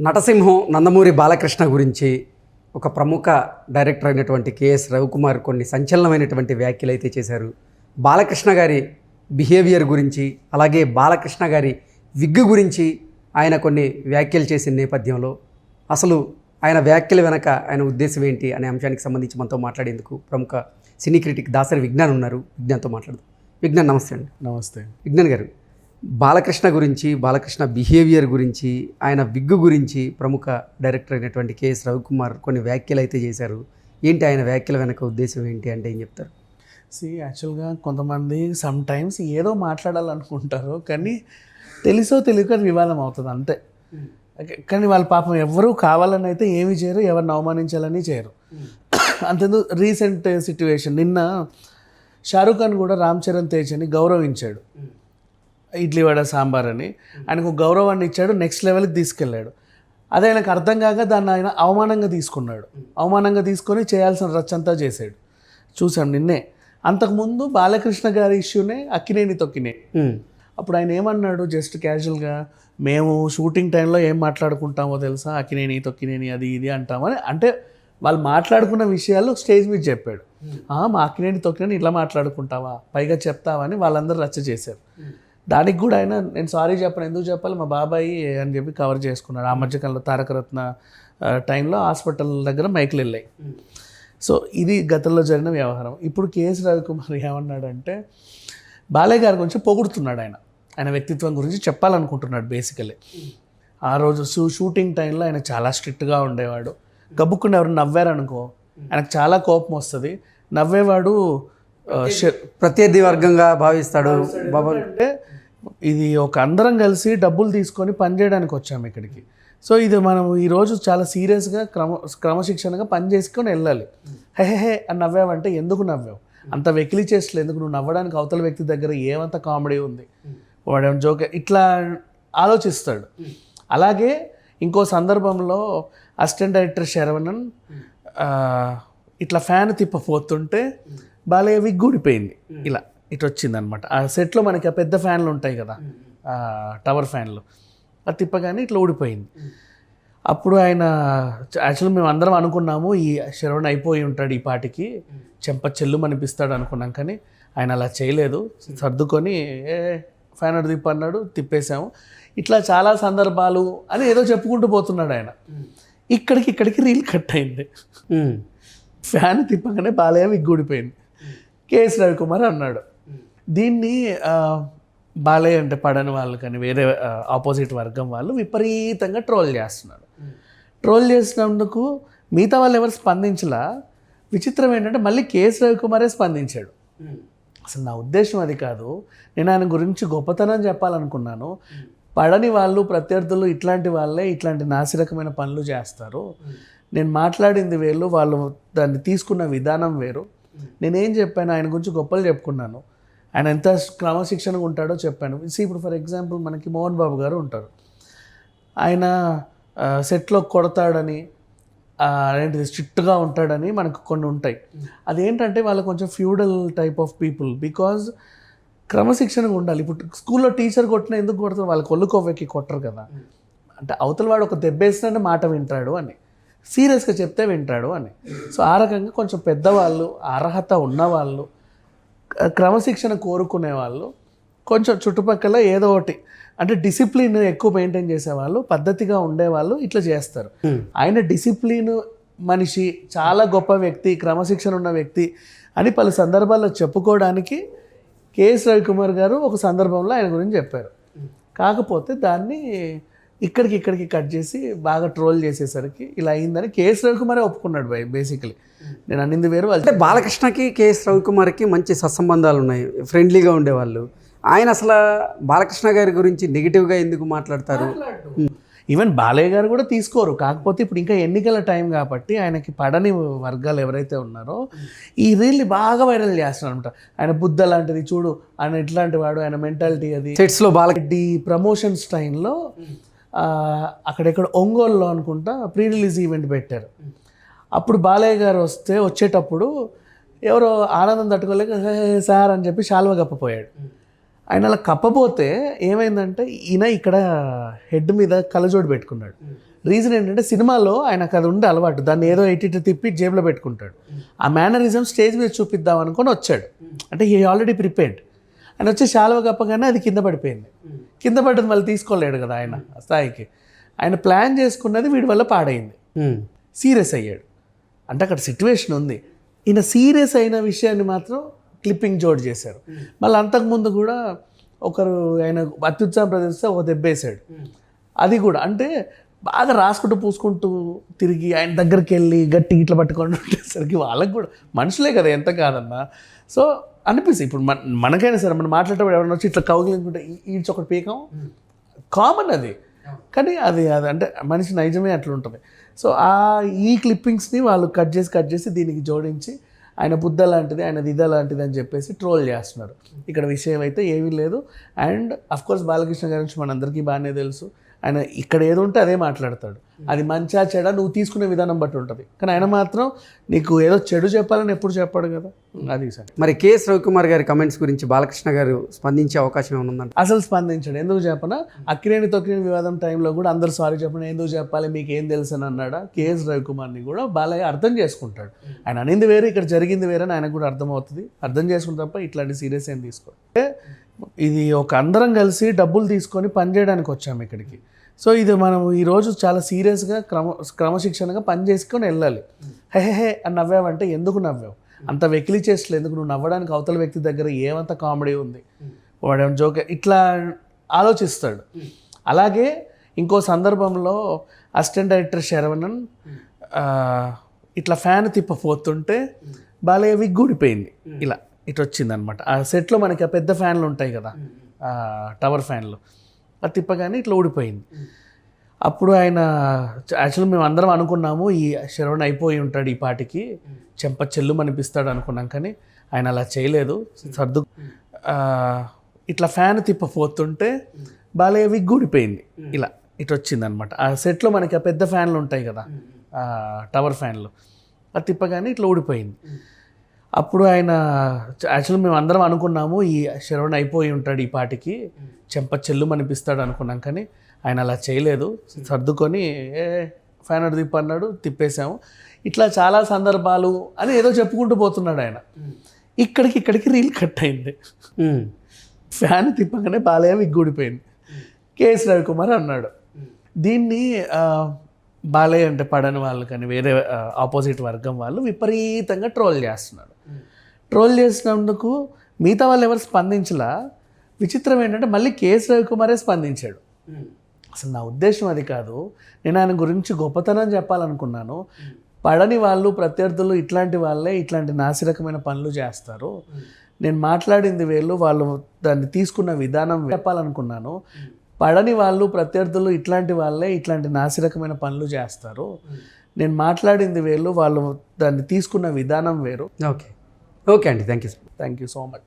నటసింహం నందమూరి బాలకృష్ణ గురించి ఒక ప్రముఖ డైరెక్టర్ అయినటువంటి కేఎస్ రవికుమార్ కొన్ని సంచలనమైనటువంటి వ్యాఖ్యలు అయితే చేశారు. బాలకృష్ణ గారి బిహేవియర్ గురించి అలాగే బాలకృష్ణ గారి విగ్గు గురించి ఆయన కొన్ని వ్యాఖ్యలు చేసిన నేపథ్యంలో అసలు ఆయన వ్యాఖ్యల వెనక ఆయన ఉద్దేశం ఏంటి అనే అంశానికి సంబంధించి మనతో మాట్లాడేందుకు ప్రముఖ సినీ క్రిటిక్ దాసరి విజ్ఞాన్ ఉన్నారు. విజ్ఞాన్తో మాట్లాడదాం. విజ్ఞాన్ నమస్తే అండి. నమస్తే. విజ్ఞాన్ గారు బాలకృష్ణ గురించి బాలకృష్ణ బిహేవియర్ గురించి ఆయన విగ్గు గురించి ప్రముఖ డైరెక్టర్ అయినటువంటి కేఎస్ రవికుమార్ కొన్ని వ్యాఖ్యలు అయితే చేశారు. ఏంటి ఆయన వ్యాఖ్యల వెనక ఉద్దేశం ఏంటి అంటే ఏం చెప్తారు? సి యాక్చువల్గా కొంతమంది సమ్ టైమ్స్ ఏదో మాట్లాడాలనుకుంటారు కానీ తెలుసో తెలియక వివాదం అవుతుంది అంతే. కానీ వాళ్ళ పాపం ఎవరు కావాలని అయితే ఏమి చేయరు ఎవరిని అవమానించాలని చేయరు. అంతెందుకు రీసెంట్ సిట్యువేషన్ నిన్న షారూఖ్ ఖాన్ కూడా రామ్ చరణ్ తేజ్ అని గౌరవించాడు. ఇడ్లీ వడ సాంబార్ అని. ఆయనకు గౌరవాన్ని ఇచ్చాడు నెక్స్ట్ లెవెల్కి తీసుకెళ్ళాడు. అదే ఆయనకు అర్థం కాక దాన్ని ఆయన అవమానంగా తీసుకున్నాడు. అవమానంగా తీసుకొని చేయాల్సిన రచ్చంతా చేశాడు. చూసాం నిన్నే. అంతకుముందు బాలకృష్ణ గారి ఇష్యూనే అక్కినేని తొక్కినే. అప్పుడు ఆయన ఏమన్నాడు జస్ట్ క్యాజువల్గా మేము షూటింగ్ టైంలో ఏం మాట్లాడుకుంటామో తెలుసా? అక్కినేని తొక్కినేని అది ఇది అంటామని అంటే వాళ్ళు మాట్లాడుకున్న విషయాలు స్టేజ్ మీద చెప్పాడు. "ఆ, మా అక్కినేని తొక్కినేని ఇట్లా మాట్లాడుకుంటావా? పైగా చెప్తావా? అని వాళ్ళందరూ రచ్చ చేశారు. దానికి కూడా ఆయన నేను సారీ చెప్పను ఎందుకు చెప్పాలి? మా బాబాయి అని చెప్పి కవర్ చేసుకున్నాడు. ఆ మధ్యకాలంలో తారకరత్న టైంలో హాస్పిటల్ దగ్గర మైకులు వెళ్ళాయి. సో ఇది గతంలో జరిగిన వ్యవహారం. ఇప్పుడు కేఎస్ రవికుమార్ ఏమన్నాడంటే బాలయ్య గారి గురించి పొగుడుతున్నాడు ఆయన. ఆయన వ్యక్తిత్వం గురించి చెప్పాలనుకుంటున్నాడు బేసికలీ ఆ రోజు షూ షూటింగ్ టైంలో ఆయన చాలా స్ట్రిక్ట్గా ఉండేవాడు. గబుక్కుని ఎవరు నవ్వారనుకో ఆయనకు చాలా కోపం వస్తుంది. నవ్వేవాడు ప్రత్యర్థి వర్గంగా భావిస్తాడు బాబా. అంటే ఇది ఒక అందరం కలిసి డబ్బులు తీసుకొని పనిచేయడానికి వచ్చాము ఇక్కడికి. సో ఇది మనం ఈరోజు చాలా సీరియస్గా క్రమ క్రమశిక్షణగా పని చేసుకొని వెళ్ళాలి. హే హే హే అని నవ్వావంటే ఎందుకు నవ్వావు? అంత వెకిలి చేసలేదు ఎందుకు? నువ్వు నవ్వడానికి అవతల వ్యక్తి దగ్గర ఏమంత కామెడీ ఉంది? వాడేమో జోక్ ఇట్లా ఆలోచిస్తాడు. అలాగే ఇంకో సందర్భంలో అసిస్టెంట్ డైరెక్టర్ శరవణన్ ఇట్లా ఫ్యాన్ తిప్పపోతుంటే బాలయ్య విగ్ ఊడిపోయింది ఇలా ఇటు వచ్చింది అనమాట ఆ సెట్లో మనకి ఆ పెద్ద ఫ్యాన్లు ఉంటాయి కదా ఆ, టవర్ ఫ్యాన్లు. అది తిప్పగానే ఇట్లా ఊడిపోయింది. అప్పుడు ఆయన యాక్చువల్లీ మేము అందరం అనుకున్నాము ఈ శరవణ అయిపోయి ఉంటాడు ఈ పాటికి చెంప చెల్లు అనిపిస్తాడు అనుకున్నాం కానీ ఆయన అలా చేయలేదు. సర్దుకొని ఏ ఫ్యాన్ తిప్పు అన్నాడు తిప్పేశాము ఇట్లా చాలా సందర్భాలు అని ఏదో చెప్పుకుంటూ పోతున్నాడు ఆయన. ఇక్కడికి ఇక్కడికి రీల్ కట్ అయింది. ఫ్యాన్ తిప్పగానే బాలయ్య విగ్గూడిపోయింది కేఎస్ రవికుమార్ అన్నాడు. దీన్ని బాలయ్య అంటే పడని వాళ్ళు కానీ వేరే ఆపోజిట్ వర్గం వాళ్ళు విపరీతంగా ట్రోల్ చేస్తున్నారు. ట్రోల్ చేసినందుకు మిగతా వాళ్ళు ఎవరు స్పందించలా? విచిత్రం ఏంటంటే మళ్ళీ కేఎస్ రవికుమారే స్పందించాడు. అసలు నా ఉద్దేశం అది కాదు. నేను ఆయన గురించి గొప్పతనం చెప్పాలనుకున్నాను. పడని వాళ్ళు ప్రత్యర్థులు ఇట్లాంటి వాళ్ళే ఇట్లాంటి నాసిరకమైన పనులు చేస్తారు. నేను మాట్లాడింది వేరు వాళ్ళు దాన్ని తీసుకున్న విధానం వేరు. నేనేం చెప్పాను? ఆయన గురించి గొప్పలు చెప్పుకున్నాను. ఆయన ఎంత క్రమశిక్షణగా ఉంటాడో చెప్పాను. See, ఇప్పుడు ఫర్ ఎగ్జాంపుల్ మనకి మోహన్ బాబు గారు ఉంటారు. ఆయన సెట్లో కొడతాడని అలాంటిది స్ట్రిక్ట్గా ఉంటాడని మనకు కొన్ని ఉంటాయి. అదేంటంటే వాళ్ళు కొంచెం feudal type of people. Because క్రమశిక్షణగా ఉండాలి. ఇప్పుడు స్కూల్లో టీచర్ కొట్టిన ఎందుకు కొడతారు? వాళ్ళకి ఒళ్ళు కొవ్వెక్కి కొట్టరు కదా. అంటే అవతల వాడు ఒక దెబ్బేసినట్టు మాట వింటాడు అని. సీరియస్గా చెప్తే వింటాడు అని. సో ఆ రకంగా కొంచెం పెద్దవాళ్ళు అర్హత ఉన్నవాళ్ళు క్రమశిక్షణ కోరుకునే వాళ్ళు కొంచెం చుట్టుపక్కల ఏదో ఒకటి అంటే డిసిప్లిన్ ఎక్కువ మెయింటైన్ చేసేవాళ్ళు పద్ధతిగా ఉండేవాళ్ళు ఇట్లా చేస్తారు. ఆయన డిసిప్లిన్ మనిషి చాలా గొప్ప వ్యక్తి క్రమశిక్షణ ఉన్న వ్యక్తి అని పలు సందర్భాల్లో చెప్పుకోవడానికి కేఎస్ రవికుమార్ గారు ఒక సందర్భంలో ఆయన గురించి చెప్పారు. కాకపోతే దాన్ని ఇక్కడికి ఇక్కడికి కట్ చేసి బాగా ట్రోల్ చేసేసరికి ఇలా అయిందని కేఎస్ రవికుమారే ఒప్పుకున్నాడు బై బేసికలీ నేను అన్నింది వేరు వాళ్ళు అంటే బాలకృష్ణకి కేఎస్ రవికుమార్కి మంచి సత్సంబంధాలు ఉన్నాయి. ఫ్రెండ్లీగా ఉండేవాళ్ళు. ఆయన అసలు బాలకృష్ణ గారి గురించి నెగిటివ్గా ఎందుకు మాట్లాడతారు? ఈవెన్ బాలయ్య గారు కూడా తీసుకోరు. కాకపోతే ఇప్పుడు ఇంకా ఎన్నికల టైం కాబట్టి ఆయనకి పడని వర్గాలు ఎవరైతే ఉన్నారో ఈ రీల్ని బాగా వైరల్ చేస్తున్నారు అనమాట. ఆయన బుద్ధ లాంటిది చూడు ఆయన ఎట్లాంటి వాడు ఆయన మెంటాలిటీ అది. సెట్స్లో బాల ఈ ప్రమోషన్స్ టైంలో అక్కడెక్కడ ఒంగోలులో అనుకుంటా ప్రీ రిలీజ్ ఈవెంట్ పెట్టారు. అప్పుడు బాలయ్య గారు వస్తే వచ్చేటప్పుడు ఎవరో ఆనందం తట్టుకోలేక సార్ అని చెప్పి శాల్వ కప్పపోయాడు. ఆయన అలా కప్పపోతే ఏమైందంటే ఈయన ఇక్కడ హెడ్ మీద కళ్ళజోడు పెట్టుకున్నాడు. రీజన్ ఏంటంటే సినిమాలో ఆయనకు అది ఉండే అలవాటు. దాన్ని ఏదో ఎటు ఇటు తిప్పి జేబులో పెట్టుకుంటాడు. ఆ మేనరిజం స్టేజ్ మీద చూపిద్దాం అనుకొని వచ్చాడు. అంటే హీ ఆల్రెడీ ప్రిపేర్డ్. ఆయన వచ్చి శాలువ కప్పగానే అది కింద పడిపోయింది. కింద పడ్డది మళ్ళీ తీసుకోలేడు కదా ఆయన స్థాయికి. ఆయన ప్లాన్ చేసుకున్నది వీడి వల్ల పాడైంది. సీరియస్ అయ్యాడు. అంటే అక్కడ సిచ్యువేషన్ ఉంది. ఈయన సీరియస్ అయిన విషయాన్ని మాత్రం క్లిప్పింగ్ జోడ్ చేశారు. మళ్ళీ అంతకుముందు కూడా ఒకరు ఆయన అత్యుత్సాహం ప్రదర్శిస్తే ఒక దెబ్బేశాడు. అది కూడా అంటే బాగా రాసుకుంటూ పూసుకుంటూ తిరిగి ఆయన దగ్గరికి వెళ్ళి గట్టి ఇట్లా పట్టుకొని ఉండేసరికి వాళ్ళకి కూడా మనుషులే కదా ఎంత కాదన్నా. సో అనిపిస్తుంది. ఇప్పుడు మన మనకైనా సరే మనం మాట్లాడేటప్పుడు ఎవరైనా వచ్చి ఇట్లా కౌగిలించుకుంటే ఈడ్చి ఒకటి పీకం? కామన్ అది. కానీ అది అది అంటే మనిషి నైజమే అట్లా ఉంటుంది. సో ఆ ఈ క్లిప్పింగ్స్ని వాళ్ళు కట్ చేసి కట్ చేసి దీనికి జోడించి ఆయన బుద్ధ లాంటిది ఆయన దిద లాంటిది అని చెప్పేసి ట్రోల్ చేస్తున్నారు. ఇక్కడ విషయం అయితే ఏమీ లేదు. అండ్ అఫ్కోర్స్ బాలకృష్ణ గారి నుంచి మనందరికీ బాగానే తెలుసు. ఆయన ఇక్కడ ఏది ఉంటే అదే మాట్లాడతాడు. అది మంచా చెడ నువ్వు తీసుకునే విధానం బట్టి ఉంటుంది. కానీ ఆయన మాత్రం నీకు ఏదో చెడు చెప్పాలని ఎప్పుడు చెప్పాడు కదా? అది సార్. మరి కేఎస్ రవికుమార్ గారి కమెంట్స్ గురించి బాలకృష్ణ గారు స్పందించే అవకాశం ఏమైనా ఉందంట అసలు స్పందించాడు. ఎందుకు చెప్పనా? అక్కినేని తొక్కినేని వివాదం టైంలో కూడా అందరు సారీ చెప్పండి ఎందుకు చెప్పాలి మీకు ఏం తెలుసు అని అన్నాడా? కేఎస్ రవికుమార్ని కూడా బాలయ్య అర్థం చేసుకుంటాడు. ఆయన అనింది వేరే ఇక్కడ జరిగింది వేరే అని ఆయనకు కూడా అర్థమవుతుంది. అర్థం చేసుకుని తప్ప ఇట్లాంటి సీరియస్ ఏం తీసుకో ఇది ఒక అందరం కలిసి డబ్బులు తీసుకొని పనిచేయడానికి వచ్చాము ఇక్కడికి. సో ఇది మనం ఈరోజు చాలా సీరియస్గా క్రమ క్రమశిక్షణగా పని చేసుకొని వెళ్ళాలి. హే హే అని నవ్వావంటే ఎందుకు నవ్వావు? అంత వెకిలి చేస్తలే ఎందుకు? నువ్వు నవ్వడానికి అవతల వ్యక్తి దగ్గర ఏమంత కామెడీ ఉంది? వాడు జోక్ ఇట్లా ఆలోచిస్తాడు. అలాగే ఇంకో సందర్భంలో అసిస్టెంట్ డైరెక్టర్ శరవణన్ ఇట్లా ఫ్యాన్ తిప్పపోతుంటే బాలయ్య విగ్ ఊడిపోయింది ఇలా. ఇటు వచ్చింది అనమాట ఆ సెట్లో మనకి ఆ పెద్ద ఫ్యాన్లు ఉంటాయి కదా టవర్ ఫ్యాన్లు. అది తిప్పగానే ఇట్లా ఊడిపోయింది. అప్పుడు ఆయన యాక్చువల్లీ మేము అందరం అనుకున్నాము ఈ శరవణ అయిపోయి ఉంటాడు ఈ పాటికి చెంప చెల్లు అనిపిస్తాడు అనుకున్నాం కానీ ఆయన అలా చేయలేదు. సర్దు ఇట్లా ఫ్యాన్ తిప్పపోతుంటే బాలయ్య విగ్ ఊడిపోయింది ఇలా ఇటు వచ్చింది అనమాట ఆ సెట్లో మనకి ఆ పెద్ద ఫ్యాన్లు ఉంటాయి కదా టవర్ ఫ్యాన్లు. అది తిప్పగానే ఇట్లా ఊడిపోయింది. అప్పుడు ఆయన యాక్చువల్లీ మేము అందరం అనుకున్నాము ఈ శరవణ అయిపోయి ఉంటాడు ఈ పాటికి చెంప చెల్లు అనిపిస్తాడు అనుకున్నాం కానీ ఆయన అలా చేయలేదు. సర్దుకొని ఏ ఫ్యాన్ అడు తిప్పు అన్నాడు తిప్పేశాము. ఇట్లా చాలా సందర్భాలు అని ఏదో చెప్పుకుంటూ పోతున్నాడు ఆయన. ఇక్కడికి ఇక్కడికి రీల్ కట్ అయింది. ఫ్యాన్ తిప్పగానే బాలయ్య విగ్గూడిపోయింది. కేఎస్ రవికుమార్ అన్నాడు. దీన్ని బాలయ్య అంటే పడని వాళ్ళు కానీ వేరే ఆపోజిట్ వర్గం వాళ్ళు విపరీతంగా ట్రోల్ చేస్తున్నారు. ట్రోల్ చేసినందుకు మిగతా వాళ్ళు ఎవరు స్పందించలా? విచిత్రం ఏంటంటే మళ్ళీ కేఎస్ రవికుమారే స్పందించాడు. అసలు నా ఉద్దేశం అది కాదు. నేను ఆయన గురించి గొప్పతనం చెప్పాలనుకున్నాను. పడని వాళ్ళు ప్రత్యర్థులు ఇట్లాంటి వాళ్ళే ఇట్లాంటి నాసిరకమైన పనులు చేస్తారు. నేను మాట్లాడింది వేళ్ళు వాళ్ళు దాన్ని తీసుకున్న విధానం చెప్పాలనుకున్నాను. పడని వాళ్ళు ప్రత్యర్థులు ఇట్లాంటి వాళ్ళే ఇట్లాంటి నాసిరకమైన పనులు చేస్తారు. నేను మాట్లాడింది వేళ్ళు వాళ్ళు దాన్ని తీసుకున్న విధానం వేరు. ఓకే ఓకే అండి thank you thank you so much